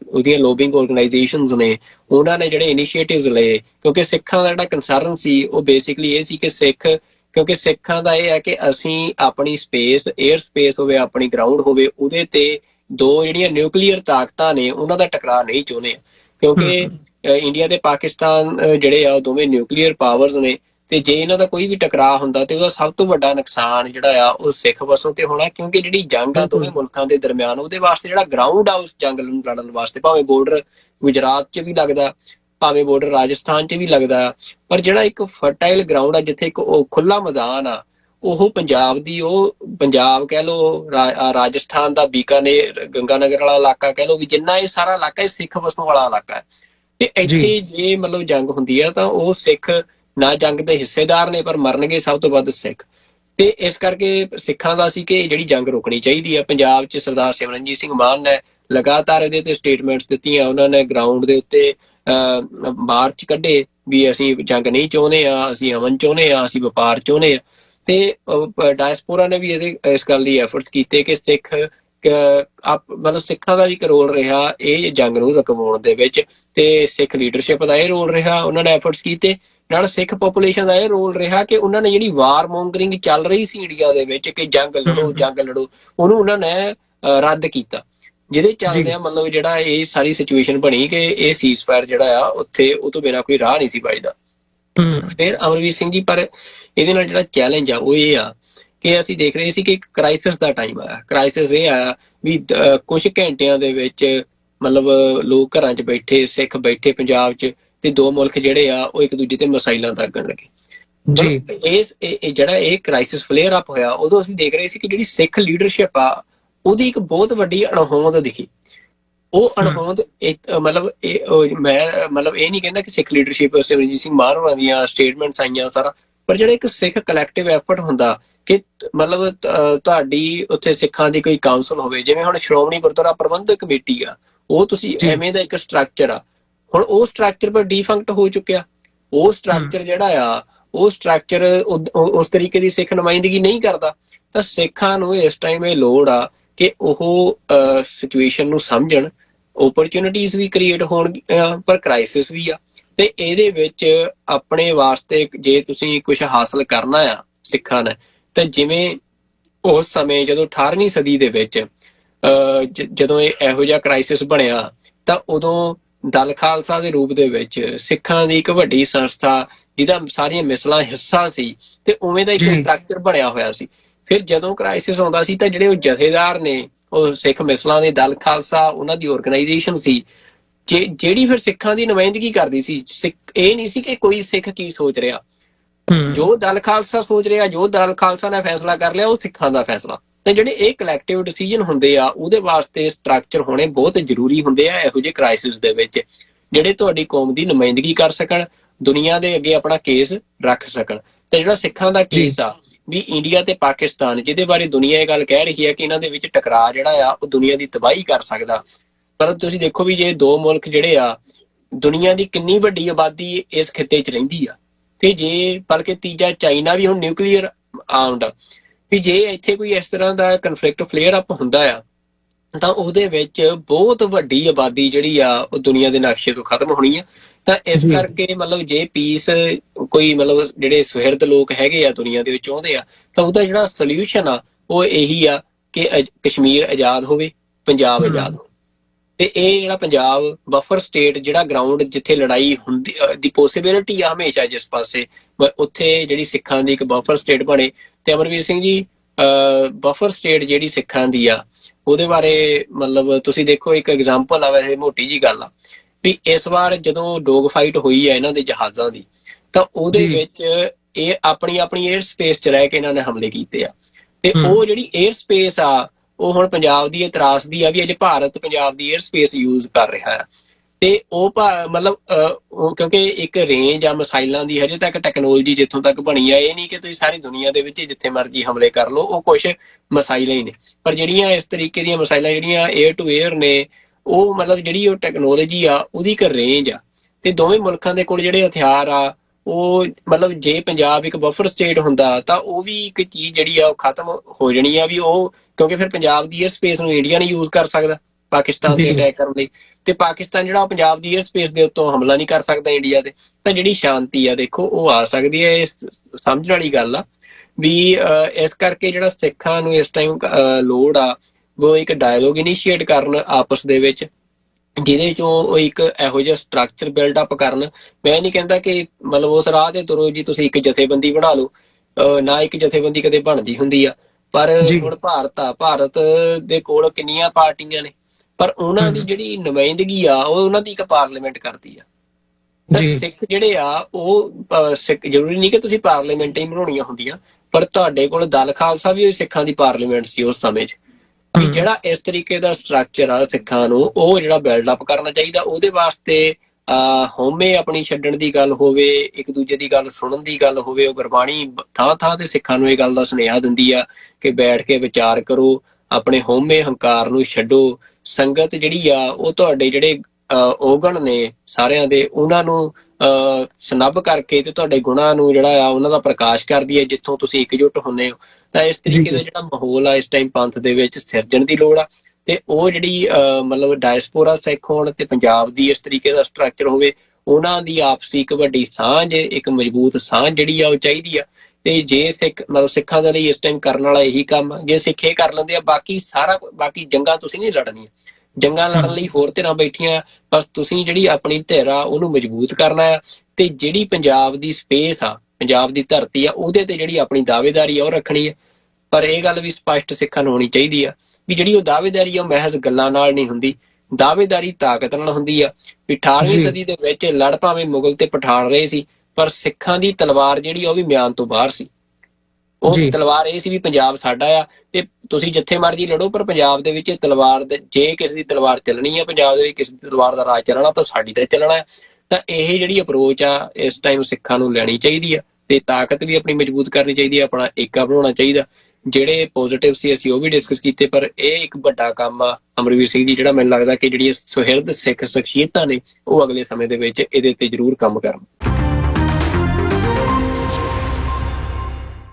ਉਹਦੀਆਂ ਲੋਬਿੰਗ ਆਰਗੇਨਾਈਜੇਸ਼ਨਸ ਨੇ ਉਹਨਾਂ ਨੇ ਜਿਹੜੇ ਇਨੀਸ਼ੀਏਟਿਵਸ ਲਏ ਕਿਉਂਕਿ ਸਿੱਖਾਂ ਦਾ ਜਿਹੜਾ ਕੰਸਰਨ ਸੀ ਉਹ ਬੇਸਿਕਲੀ ਇਹ ਸੀ ਕਿ ਸਿੱਖ ਕਿਉਂਕਿ ਸਿੱਖਾਂ ਦਾ ਇਹ ਹੈ ਕਿ ਅਸੀਂ ਆਪਣੀ ਸਪੇਸ 에ਅਰ ਸਪੇਸ ਹੋਵੇ ਆਪਣੀ ਗਰਾਊਂਡ ਹੋਵੇ ਉਹਦੇ ਤੇ ਦੋ ਜਿਹੜੀਆਂ ਨਿਊਕਲੀਅਰ ਤਾਕਤਾਂ ਨੇ ਉਹਨਾਂ ਦਾ ਟਕਰਾਅ ਨਹੀਂ ਚਾਹੁੰਦੇ ਕਿਉਂਕਿ ਇੰਡੀਆ ਤੇ ਪਾਕਿਸਤਾਨ ਜਿਹੜੇ ਆ ਉਹ ਦੋਵੇਂ ਨਿਊਕਲੀਅਰ ਪਾਵਰਸ ਨੇ ਤੇ ਜੇ ਇਹਨਾਂ ਦਾ ਕੋਈ ਵੀ ਟਕਰਾਅ ਹੁੰਦਾ ਤੇ ਉਹਦਾ ਸਭ ਤੋਂ ਵੱਡਾ ਨੁਕਸਾਨ ਜਿਹੜਾ ਆ ਉਹ ਸਿੱਖ ਵਸੋਂ ਤੇ ਹੋਣਾ ਕਿਉਂਕਿ ਜਿਹੜੀ ਜੰਗ ਆ। ਦੋਵੇਂ ਮੁਲਕਾਂ ਦੇ ਦਰਮਿਆਨ ਉਹਦੇ ਵਾਸਤੇ ਜਿਹੜਾ ਗਰਾਊਂਡ ਆ ਉਸ ਜੰਗ ਨੂੰ ਲੜਨ ਵਾਸਤੇ ਭਾਵੇਂ ਬਾਰਡਰ ਗੁਜਰਾਤ 'ਚ ਵੀ ਲੱਗਦਾ ਭਾਵੇਂ ਬਾਰਡਰ ਰਾਜਸਥਾਨ 'ਚ ਵੀ ਲੱਗਦਾ ਪਰ ਜਿਹੜਾ ਇੱਕ ਫਰਟਾਈਲ ਗਰਾਊਂਡ ਆ ਜਿੱਥੇ ਇੱਕ ਉਹ ਖੁੱਲਾ ਮੈਦਾਨ ਆ ਉਹ ਪੰਜਾਬ ਦੀ ਉਹ ਪੰਜਾਬ ਕਹਿ ਲੋ ਰਾਜਸਥਾਨ ਦਾ ਬੀਕਾਨੇਰ ਗੰਗਾਨਗਰ ਵਾਲਾ ਇਲਾਕਾ ਕਹਿ ਲੋ ਵੀ ਜਿੰਨਾ ਇਹ ਸਾਰਾ ਇਲਾਕਾ ਇਹ ਸਿੱਖ ਵਸੋਂ ਵਾਲਾ ਇਲਾਕਾ ਹੈ ਤੇ ਇੱਥੇ ਜੀ। ਮਤਲਬ ਜੰਗ ਹੁੰਦੀ ਆ ਤਾਂ ਉਹ ਸਿੱਖ ਨਾ ਜੰਗ ਦੇ ਹਿੱਸੇਦਾਰ ਨੇ ਪਰ ਮਰਨਗੇ ਸਭ ਤੋਂ ਵੱਧ ਸਿੱਖ। ਤੇ ਇਸ ਕਰਕੇ ਸਿੱਖਾਂ ਦਾ ਸੀ ਕਿ ਜਿਹੜੀ ਜੰਗ ਰੁਕਣੀ ਚਾਹੀਦੀ ਆ। ਪੰਜਾਬ 'ਚ ਸਰਦਾਰ ਸਿਮਰਨਜੀਤ ਸਿੰਘ ਮਾਨ ਨੇ ਲਗਾਤਾਰ ਇਹਦੇ ਤੇ ਸਟੇਟਮੈਂਟਸ ਦਿੱਤੀਆਂ। ਉਹਨਾਂ ਨੇ ਗਰਾਊਂਡ ਦੇ ਉੱਤੇ ਮਾਰਚ ਕੱਢੇ ਵੀ ਅਸੀਂ ਜੰਗ ਨਹੀਂ ਚਾਹੁੰਦੇ ਆ ਅਸੀਂ ਅਮਨ ਚਾਹੁੰਦੇ ਆ ਅਸੀਂ ਵਪਾਰ ਚਾਹੁੰਦੇ ਆ। ਤੇ ਡਾਇਸਪੋਰਾ ਨੇ ਵੀ ਇਹਦੇ ਇਸ ਗੱਲ ਲਈ ਐਫਰਟ ਕੀਤੇ ਕਿ ਸਿੱਖ ਆਪ ਮਤਲਬ ਸਿੱਖਾਂ ਦਾ ਵੀ ਇੱਕ ਰੋਲ ਰਿਹਾ ਇਹ ਜੰਗ ਨੂੰ ਰਕਵਾਉਣ ਦੇ ਵਿੱਚ ਤੇ ਸਿੱਖ ਲੀਡਰਸ਼ਿਪ ਦਾ ਇਹ ਰੋਲ ਰਿਹਾ ਉਹਨਾਂ ਨੇ ਐਫਰਟਸ ਕੀਤੇ। ਨਾਲ ਸਿੱਖ ਪੋਪੂਲੇਸ਼ਨ ਦਾ ਇਹ ਰੋਲ ਰਿਹਾ ਕਿ ਉਹਨਾਂ ਨੇ ਜਿਹੜੀ ਵਾਰ ਮੌਂਗਰਿੰਗ ਚੱਲ ਰਹੀ ਸੀ ਇੰਡੀਆ ਦੇ ਵਿੱਚ ਕਿ ਜੰਗ ਲੜੋ। ਜੰਗ ਲੜੋ ਉਹਨੂੰ ਉਹਨਾਂ ਨੇ ਰੱਦ ਕੀਤਾ। ਜਿਹਦੇ ਚੱਲਦਿਆਂ ਮਤਲਬ ਜਿਹੜਾ ਇਹ ਸਾਰੀ ਸਿਚੁਏਸ਼ਨ ਬਣੀ ਕਿ ਇਹ ਸੀਜ਼ਫਾਇਰ ਜਿਹੜਾ ਆ ਉੱਥੇ ਉਹ ਤੋਂ ਬਿਨਾ ਕੋਈ ਰਾਹ ਨਹੀਂ ਸੀ ਹੂੰ ਫਿਰ ਅਮਰਵੀਰ ਸਿੰਘ ਜੀ ਪਰ ਇਹਦੇ ਨਾਲ ਜਿਹੜਾ ਚੈਲੰਜ ਆ ਉਹ ਇਹ ਆ ਕਿ ਅਸੀਂ ਦੇਖ ਰਹੇ ਸੀ ਕਿ ਇੱਕ ਕ੍ਰਾਈਸਿਸ ਦਾ ਟਾਈਮ ਆਇਆ। ਕ੍ਰਾਈਸਿਸ ਇਹ ਆਇਆ ਵੀ ਕੁਝ ਘੰਟਿਆਂ ਦੇ ਵਿੱਚ ਮਤਲਬ ਲੋਕ ਘਰਾਂ 'ਚ ਬੈਠੇ ਸਿੱਖ ਬੈਠੇ ਪੰਜਾਬ 'ਚ ਤੇ ਦੋ ਮੁਲਕ ਜਿਹੜੇ ਆ ਉਹ ਇੱਕ ਦੂਜੇ ਤੇ ਮਿਸਾਈਲਾਂ ਦਾਗਣ ਲੱਗੇ। ਜੀ। ਇਸ ਜਿਹੜਾ ਇਹ ਕ੍ਰਾਈਸਿਸ ਫਲੇਅਰ ਅਪ ਹੋਇਆ ਉਦੋਂ ਅਸੀਂ ਦੇਖ ਰਹੇ ਸੀ ਕਿ ਜਿਹੜੀ ਸਿੱਖ ਲੀਡਰਸ਼ਿਪ ਆ ਉਹਦੀ ਇੱਕ ਬਹੁਤ ਵੱਡੀ ਅਣਹੋਂਦ ਦਿਖੀ। ਉਹ। ਅਣਹੋਂਦ ਮਤਲਬ ਇਹ ਮੈਂ ਮਤਲਬ ਇਹ ਨਹੀਂ ਕਹਿੰਦਾ ਕਿ ਸਿੱਖ ਲੀਡਰਸ਼ਿਪ ਸਿਮਰਜੀਤ ਸਿੰਘ ਮਾਨ ਹੋਰਾਂ ਦੀਆਂ ਸਟੇਟਮੈਂਟਸ ਆਈਆਂ ਸਾਰਾ ਪਰ ਜਿਹੜਾ ਇੱਕ ਸਿੱਖ ਕਲੈਕਟਿਵ ਐਫਰਟ ਹੁੰਦਾ ਕਿ ਮਤਲਬ ਤੁਹਾਡੀ ਉੱਥੇ ਸਿੱਖਾਂ ਦੀ ਕੋਈ ਕਾਉਂਸਲ ਹੋਵੇ ਜਿਵੇਂ ਹੁਣ ਸ਼੍ਰੋਮਣੀ ਗੁਰਦੁਆਰਾ ਪ੍ਰਬੰਧਕ ਕਮੇਟੀ ਆ ਉਹ ਤੁਸੀਂ ਐਵੇਂ ਦਾ ਇੱਕ ਸਟਰਕਚਰ ਆ। ਹੁਣ ਉਹ ਸਟਰਕਚਰ ਪਰ ਡੀਫੰਕਟ ਹੋ ਚੁੱਕਿਆ। ਉਹ ਸਟਰਕਚਰ ਜਿਹੜਾ ਆ ਉਹ ਸਟਰਕਚਰ ਉਸ ਤਰੀਕੇ ਦੀ ਸਿੱਖ ਨੁਮਾਇੰਦਗੀ ਨਹੀਂ ਕਰਦਾ। ਤਾਂ ਸਿੱਖਾਂ ਨੂੰ ਇਸ ਟਾਈਮ ਇਹ ਲੋੜ ਆ ਕਿ ਉਹ ਸਿਚੁਏਸ਼ਨ ਨੂੰ ਸਮਝਣ। ਓਪਰਚ्युनिटीਜ਼ ਵੀ ਕ੍ਰੀਏਟ ਹੋਣ ਪਰ ਕ੍ਰਾਈਸਿਸ ਵੀ ਆ। ਤੇ ਇਹਦੇ ਵਿੱਚ ਆਪਣੇ ਵਾਸਤੇ ਜੇ ਤੁਸੀਂ ਕੁਝ ਹਾਸਲ ਕਰਨਾ ਆ ਸਿੱਖਾਂ ਨੇ ਤਾਂ ਜਿਵੇਂ ਉਸ ਸਮੇਂ ਜਦੋਂ 18ਵੀਂ ਸਦੀ ਦੇ ਵਿੱਚ ਜਦੋਂ ਇਹ ਇਹੋ ਜਿਹਾ ਕ੍ਰਾਈਸਿਸ ਬਣਿਆ ਤਾਂ ਉਦੋਂ ਦਲ ਖਾਲਸਾ ਦੇ ਰੂਪ ਦੇ ਵਿੱਚ ਸਿੱਖਾਂ ਦੀ ਇੱਕ ਵੱਡੀ ਸੰਸਥਾ ਜਿਹਦਾ ਸਾਰੀਆਂ ਮਿਸਲਾਂ ਹਿੱਸਾ ਸੀ ਤੇ ਉਵੇਂ ਦਾ ਇੱਕ। ਸਟਰਕਚਰ ਬਣਿਆ ਹੋਇਆ ਸੀ। ਫਿਰ ਜਦੋਂ ਕ੍ਰਾਈਸਿਸ ਆਉਂਦਾ ਸੀ ਤਾਂ ਜਿਹੜੇ ਉਹ ਜਥੇਦਾਰ ਨੇ ਉਹ ਸਿੱਖ ਮਿਸਲਾਂ ਦੇ ਦਲ ਖਾਲਸਾ ਉਹਨਾਂ ਦੀ ਆਰਗੇਨਾਈਜੇਸ਼ਨ ਸੀ। ਜਿਹੜੀ ਫਿਰ ਸਿੱਖਾਂ ਦੀ ਨੁਮਾਇੰਦਗੀ ਕਰਦੀ ਸੀ ਇਹ ਨਹੀਂ ਸੀ ਕਿ ਕੋਈ ਸਿੱਖ ਕੀ ਸੋਚ ਰਿਹਾ। ਜੋ ਦਲ ਖਾਲਸਾ ਸੋਚ ਰਿਹਾ ਜੋ ਦਲ ਖਾਲਸਾ ਨੇ ਫੈਸਲਾ ਕਰ ਲਿਆ ਉਹ ਸਿੱਖਾਂ ਦਾ ਫੈਸਲਾ। ਤੇ ਜਿਹੜੇ ਇਹ ਕਲੈਕਟਿਵ ਡਿਸੀਜਨ ਹੁੰਦੇ ਆ ਉਹਦੇ ਵਾਸਤੇ ਸਟਰਕਚਰ ਹੋਣੇ ਬਹੁਤ ਜ਼ਰੂਰੀ ਹੁੰਦੇ ਆ ਇਹੋ ਜਿਹੇ ਕ੍ਰਾਈਸਿਸ ਦੇ ਵਿੱਚ ਜਿਹੜੇ ਤੁਹਾਡੀ ਕੌਮ ਦੀ ਨੁਮਾਇੰਦਗੀ ਕਰ ਸਕਣ ਦੁਨੀਆ ਦੇ ਅੱਗੇ ਆਪਣਾ ਕੇਸ ਰੱਖ ਸਕਣ। ਤੇ ਜਿਹੜਾ ਸਿੱਖਾਂ ਦਾ। ਕੇਸ ਆ ਵੀ ਇੰਡੀਆ ਤੇ ਪਾਕਿਸਤਾਨ ਜਿਹਦੇ ਬਾਰੇ ਦੁਨੀਆ ਇਹ ਗੱਲ ਕਹਿ ਰਹੀ ਹੈ ਕਿ ਇਹਨਾਂ ਦੇ ਵਿੱਚ ਟਕਰਾਅ ਜਿਹੜਾ ਆ ਉਹ ਦੁਨੀਆ ਦੀ ਤਬਾਹੀ ਕਰ ਸਕਦਾ। ਪਰ ਤੁਸੀਂ ਦੇਖੋ ਵੀ ਜੇ ਦੋ ਮੁਲਕ ਜਿਹੜੇ ਆ ਦੁਨੀਆ ਦੀ ਕਿੰਨੀ ਵੱਡੀ ਆਬਾਦੀ ਇਸ ਖਿੱਤੇ 'ਚ ਰਹਿੰਦੀ ਆ ਤੇ ਜੇ ਬਲਕਿ ਤੀਜਾ ਚਾਈਨਾ ਵੀ ਹੁਣ ਨਿਊਕਲੀਅਰ ਆਰਮਡ ਵੀ ਜੇ ਇੱਥੇ ਕੋਈ ਇਸ ਤਰ੍ਹਾਂ ਦਾ ਕਨਫਲਿਕਟ ਫਲੇਅਰ ਅਪ ਹੁੰਦਾ ਆ ਤਾਂ ਉਹਦੇ ਵਿੱਚ ਬਹੁਤ ਵੱਡੀ ਆਬਾਦੀ ਜਿਹੜੀ ਆ ਉਹ ਦੁਨੀਆ ਦੇ ਨਕਸ਼ੇ ਤੋਂ ਖਤਮ ਹੋਣੀ ਆ ਤਾਂ ਇਸ। ਕਰਕੇ ਮਤਲਬ ਜੇ ਪੀਸ ਕੋਈ ਮਤਲਬ ਜਿਹੜੇ ਸੁਹਿਰਦ ਲੋਕ ਹੈਗੇ ਆ ਦੁਨੀਆ ਦੇ ਵਿੱਚ ਚਾਹੁੰਦੇ ਆ ਤਾਂ ਉਹਦਾ ਜਿਹੜਾ ਸੋਲੂਸ਼ਨ ਆ ਉਹ ਇਹੀ ਆ ਕਿ ਕਸ਼ਮੀਰ ਆਜ਼ਾਦ ਹੋਵੇ ਪੰਜਾਬ। ਆਜ਼ਾਦ ਹੋਵੇ ਤੇ ਇਹ ਜਿਹੜਾ ਪੰਜਾਬ ਬਫਰ ਸਟੇਟ ਜਿਹੜਾ ਗਰਾਊਂਡ ਜਿੱਥੇ ਲੜਾਈ ਹੁੰਦੀ ਦੀ ਪੋਸਿਬਿਲਿਟੀ ਆ ਹਮੇਸ਼ਾ ਜਿਸ ਪਾਸੇ ਉੱਥੇ ਜਿਹੜੀ ਸਿੱਖਾਂ ਦੀ ਇੱਕ ਬਫਰ ਸਟੇਟ ਬਣੇ ਤੇ ਅਮਰਵੀਰ ਸਿੰਘ ਜੀ ਬਫਰ ਸਟੇਟ ਜਿਹੜੀ ਸਿੱਖਾਂ ਦੀ ਆ ਉਹਦੇ ਬਾਰੇ ਮਤਲਬ ਤੁਸੀਂ ਦੇਖੋ ਇੱਕ ਐਗਜ਼ਾਮਪਲ ਆ ਵੈਸੇ ਮੋਟੀ ਜੀ ਗੱਲ ਆ ਵੀ ਇਸ ਵਾਰ ਜਦੋਂ ਡੋਗ ਫਾਈਟ ਹੋਈ ਹੈ ਇਹਨਾਂ ਦੇ ਜਹਾਜ਼ਾਂ ਦੀ ਤਾਂ ਉਹਦੇ। ਵਿੱਚ ਇਹ ਆਪਣੀ ਆਪਣੀ 에ਅਰ ਸਪੇਸ 'ਚ ਰਹਿ ਕੇ ਇਹਨਾਂ ਨੇ ਹਮਲੇ ਕੀਤੇ ਆ ਤੇ। ਉਹ ਜਿਹੜੀ 에ਅਰ ਸਪੇਸ ਆ ਉਹ ਹੁਣ ਪੰਜਾਬ ਦੀ ਇਤਰਾਸ ਦੀ ਆ, ਵੀ ਅੱਜ ਭਾਰਤ ਪੰਜਾਬ ਦੀ 에ਅਰ ਸਪੇਸ ਯੂਜ਼ ਕਰ ਰਿਹਾ ਹੈ। ਤੇ ਉਹ ਮਤਲਬ ਕਿਉਂਕਿ ਇੱਕ ਰੇਂਜ ਆ ਮਿਸਾਈਲਾਂ ਦੀ, ਹਜੇ ਤੱਕ ਟੈਕਨੋਲੋਜੀ ਜਿੱਥੋਂ ਤੱਕ ਬਣੀ ਆ, ਇਹ ਨਹੀਂ ਕਿ ਤੁਸੀਂ ਸਾਰੀ ਦੁਨੀਆ ਦੇ ਵਿੱਚ ਜਿੱਥੇ ਮਰਜ਼ੀ ਹਮਲੇ ਕਰ ਲਓ, ਉਹ ਕੁਝ ਮਿਸਾਈਲਾਂ ਹੀ ਨੇ। ਪਰ ਜਿਹੜੀਆਂ ਇਸ ਤਰੀਕੇ ਦੀਆਂ ਮਿਸਾਈਲਾਂ ਜਿਹੜੀਆਂ 에ਅਰ ਟੂ 에ਅਰ ਨੇ, ਉਹ ਮਤਲਬ ਜਿਹੜੀ ਉਹ ਟੈਕਨੋਲੋਜੀ ਆ, ਉਹਦੀ ਇੱਕ ਰੇਂਜ ਆ। ਤੇ ਦੋਵੇਂ ਮੁਲਕਾਂ ਦੇ ਕੋਲ ਜਿਹੜੇ ਹਥਿਆਰ ਆ ਉਹ ਮਤਲਬ ਜੇ ਪੰਜਾਬ ਇੱਕ ਬਫਰ ਸਟੇਟ ਹੁੰਦਾ ਤਾਂ ਉਹ ਵੀ ਇੱਕ ਚੀਜ਼ ਜਿਹੜੀ ਆ ਉਹ ਖਤਮ ਹੋ ਜਾਣੀ ਆ ਵੀ ਉਹ ਕਿਉਂਕਿ ਫਿਰ ਪੰਜਾਬ ਦੀ 에ਅਰ ਸਪੇਸ ਨੂੰ ਇੰਡੀਆ ਨਹੀਂ ਯੂਜ਼ ਕਰ ਸਕਦਾ ਪਾਕਿਸਤਾਨ ਤੇ। ਅਟੈਕ ਕਰਨ ਲਈ। ਤੇ ਪਾਕਿਸਤਾਨ ਜਿਹੜਾ ਪੰਜਾਬ ਦੀ 에ਅਰ ਸਪੇਸ ਦੇ ਉੱਤੋਂ ਹਮਲਾ ਨਹੀਂ ਕਰ ਸਕਦਾ ਇੰਡੀਆ ਤੇ ਤਾਂ ਜਿਹੜੀ ਸ਼ਾਂਤੀ ਆ ਦੇਖੋ ਉਹ ਆ ਸਕਦੀ ਹੈ ਇਸ ਸਮਝਣ ਵਾਲੀ ਗੱਲ ਆ। ਵੀ ਇਸ ਕਰਕੇ ਜਿਹੜਾ ਸਿੱਖਾਂ ਨੂੰ ਇਸ ਟਾਈਮ ਲੋੜ ਆ ਉਹ ਇੱਕ ਡਾਇਲੋਗ ਇਨੀਸ਼ੀਏਟ ਕਰਨ ਆਪਸ ਦੇ ਵਿੱਚ। ਜਿਹਦੇ ਚੋਂ ਉਹ ਇੱਕ ਇਹੋ ਜਿਹਾ ਸਟਰਕਚਰ ਬਿਲਡ ਅਪ ਕਰਨ। ਮੈਂ ਨਹੀਂ ਕਹਿੰਦਾ ਕਿ ਮਤਲਬ ਉਸ ਰਾਹ ਤੇ ਤੁਰੋ ਜੀ ਤੁਸੀਂ ਇੱਕ ਜਥੇਬੰਦੀ ਬਣਾ ਲਓ। ਨਾ ਇੱਕ ਜਥੇਬੰਦੀ ਕਦੇ ਬਣਦੀ ਹੁੰਦੀ ਆ। ਪਰ। ਹੁਣ ਭਾਰਤ ਆ ਭਾਰਤ ਦੇ ਕੋਲ ਕਿੰਨੀਆਂ ਪਾਰਟੀਆਂ ਨੇ। ਪਰ ਉਹਨਾਂ ਦੀ। ਜਿਹੜੀ ਨੁਮਾਇੰਦਗੀ ਆ ਉਹ ਉਹਨਾਂ ਦੀ ਇੱਕ ਪਾਰਲੀਮੈਂਟ ਕਰਦੀ ਆ। ਸਿੱਖ ਜਿਹੜੇ ਆ ਉਹ ਸਿੱਖ ਜ਼ਰੂਰੀ ਨਹੀਂ ਕਿ ਤੁਸੀਂ ਪਾਰਲੀਮੈਂਟ ਹੀ ਬਣਾਉਣੀਆਂ ਹੁੰਦੀਆਂ ਪਰ ਤੁਹਾਡੇ ਕੋਲ ਦਲ ਖਾਲਸਾ ਵੀ ਉਹ ਸਿੱਖਾਂ ਦੀ ਪਾਰਲੀਮੈਂਟ ਸੀ ਉਸ ਸਮੇਂ 'ਚ। ਵੀ ਹਮ। ਜਿਹੜਾ ਇਸ ਤਰੀਕੇ ਦਾ ਸਟਰਕਚਰ ਆ ਸਿੱਖਾਂ ਨੂੰ ਉਹ ਜਿਹੜਾ ਬਿਲਡ ਅਪ ਕਰਨਾ ਚਾਹੀਦਾ ਉਹਦੇ ਵਾਸਤੇ ਆ ਹਉਮੈ ਆਪਣੀ ਛੱਡਣ ਦੀ ਗੱਲ ਹੋਵੇ ਇੱਕ ਦੂਜੇ ਦੀ ਗੱਲ ਸੁਣਨ ਦੀ ਗੱਲ ਹੋਵੇ ਉਹ ਗੁਰਬਾਣੀ ਥਾਂ ਥਾਂ ਤੇ ਸਿੱਖਾਂ ਨੂੰ ਇਹ ਗੱਲ ਦਾ ਸੁਨੇਹਾ ਦਿੰਦੀ ਆ ਕਿ ਬੈਠ ਕੇ ਵਿਚਾਰ ਕਰੋ ਆਪਣੇ ਹਉਮੈ ਹੰਕਾਰ ਨੂੰ ਛੱਡੋ ਸੰਗਤ ਜਿਹੜੀ ਆ ਉਹ ਤੁਹਾਡੇ ਜਿਹੜੇ ਔਗਣ ਨੇ ਸਾਰਿਆਂ ਦੇ ਉਹਨਾਂ ਨੂੰ ਸਨੱਭ ਕਰਕੇ ਤੇ ਤੁਹਾਡੇ ਗੁਣਾਂ ਨੂੰ ਜਿਹੜਾ ਆ ਉਹਨਾਂ ਦਾ ਪ੍ਰਕਾਸ਼ ਕਰਦੀ ਹੈ ਜਿੱਥੋਂ ਤੁਸੀਂ ਇਕਜੁੱਟ ਹੁੰਦੇ ਹੋ। ਤਾਂ ਇਸ ਤਰੀਕੇ। ਦਾ ਜਿਹੜਾ ਮਾਹੌਲ ਆ ਇਸ ਟਾਈਮ ਪੰਥ ਦੇ ਵਿੱਚ ਸਿਰਜਣ ਦੀ ਲੋੜ ਆ। ਤੇ ਉਹ ਜਿਹੜੀ ਮਤਲਬ ਡਾਇਸਪੋਰਾ ਸਿੱਖ ਹੋਣ ਤੇ ਪੰਜਾਬ ਦੀ ਇਸ ਤਰੀਕੇ ਦਾ ਸਟਰਕਚਰ ਹੋਵੇ ਉਹਨਾਂ ਦੀ ਆਪਸੀ ਇੱਕ ਵੱਡੀ ਸਾਂਝ ਇੱਕ ਮਜ਼ਬੂਤ ਸਾਂਝ ਜਿਹੜੀ ਆ ਉਹ ਚਾਹੀਦੀ ਆ। ਤੇ ਜੇ ਸਿੱਖ ਮਤਲਬ ਸਿੱਖਾਂ ਦੇ ਲਈ ਇਸ ਟਾਈਮ ਕਰਨ ਵਾਲਾ ਇਹੀ ਕੰਮ ਜੇ ਸਿੱਖ ਇਹ ਕਰ ਲੈਂਦੇ ਆ ਬਾਕੀ ਸਾਰਾ ਬਾਕੀ ਜੰਗਾਂ ਤੁਸੀਂ ਨਹੀਂ ਲੜਨੀਆਂ। ਜੰਗਾਂ ਲੜਨ ਲਈ ਹੋਰ ਧਿਰਾਂ ਬੈਠੀਆਂ ਬਸ ਤੁਸੀਂ ਜਿਹੜੀ ਆਪਣੀ ਧਿਰ ਆ ਉਹਨੂੰ ਮਜ਼ਬੂਤ ਕਰਨਾ ਆ ਤੇ ਜਿਹੜੀ ਪੰਜਾਬ ਦੀ ਸਪੇਸ ਆ ਪੰਜਾਬ ਦੀ ਧਰਤੀ ਆ ਉਹਦੇ ਤੇ ਜਿਹੜੀ ਆਪਣੀ ਦਾਅਵੇਦਾਰੀ ਆ ਉਹ ਰੱਖਣੀ ਆ ਪਰ ਇਹ ਗੱਲ ਵੀ ਸਪਸ਼ਟ ਸਿੱਖਾਂ ਨੂੰ ਹੋਣੀ ਚਾਹੀਦੀ ਆ ਵੀ ਜਿਹੜੀ ਉਹ ਦਾਅਵੇਦਾਰੀ ਆ ਉਹ ਮਹਿਜ਼ ਗੱਲਾਂ ਨਾਲ ਨਹੀਂ ਹੁੰਦੀ। ਦਾਅਵੇਦਾਰੀ ਤਾਕਤ ਨਾਲ ਹੁੰਦੀ ਆ। ਵੀ 18ਵੀਂ ਜੀ। ਸਦੀ ਦੇ ਵਿੱਚ ਲੜ ਭਾਵੇਂ ਮੁਗਲ ਤੇ ਪਠਾਨ ਰਹੇ ਸੀ ਪਰ ਸਿੱਖਾਂ ਦੀ ਤਲਵਾਰ ਜਿਹੜੀ ਉਹ ਵੀ ਮਿਆਨ ਤੋਂ ਬਾਹਰ ਸੀ। ਉਹ। ਤਲਵਾਰ ਇਹ ਸੀ ਵੀ ਪੰਜਾਬ ਸਾਡਾ ਆ ਤੇ ਤੁਸੀਂ ਜਿੱਥੇ ਮਰਜ਼ੀ ਲੜੋ, ਪਰ ਪੰਜਾਬ ਦੇ ਵਿੱਚ ਤਲਵਾਰ ਦੇ, ਜੇ ਕਿਸੇ ਦੀ ਤਲਵਾਰ ਚੱਲਣੀ ਹੈ ਪੰਜਾਬ ਦੇ ਵਿੱਚ ਕਿਸੇ ਦੀ ਤਲਵਾਰ ਦਾ ਰਾਜ ਚੱਲਣਾ, ਤਾਂ ਸਾਡੀ ਤਾਂ ਚੱਲਣਾ ਤਾਂ ਇਹ ਜਿਹੜੀ ਅਪਰੋਚ ਆ, ਇਸ ਟਾਈਮ ਸਿੱਖਾਂ ਨੂੰ ਲੈਣੀ ਚਾਹੀਦੀ ਆ ਤੇ ਤਾਕਤ ਵੀ ਆਪਣੀ ਮਜ਼ਬੂਤ ਕਰਨੀ ਚਾਹੀਦੀ ਆ, ਆਪਣਾ ਏਕਾ ਬਣਾਉਣਾ ਚਾਹੀਦਾ। ਜਿਹੜੇ ਪੋਜ਼ਿਟਿਵ ਸੀ, ਅਸੀਂ ਉਹ ਵੀ ਡਿਸਕਸ ਕੀਤੇ, ਪਰ ਇਹ ਇੱਕ ਵੱਡਾ ਕੰਮ ਆ ਅਮਰਵੀਰ ਸਿੰਘ ਜੀ, ਜਿਹੜਾ ਮੈਨੂੰ ਲੱਗਦਾ ਕਿ ਜਿਹੜੀਆਂ ਸੁਹਿਰਦ ਸਿੱਖ ਸ਼ਖਸੀਅਤਾਂ ਨੇ, ਉਹ ਅਗਲੇ ਸਮੇਂ ਦੇ ਵਿੱਚ ਇਹਦੇ ਤੇ ਜ਼ਰੂਰ ਕੰਮ ਕਰਨ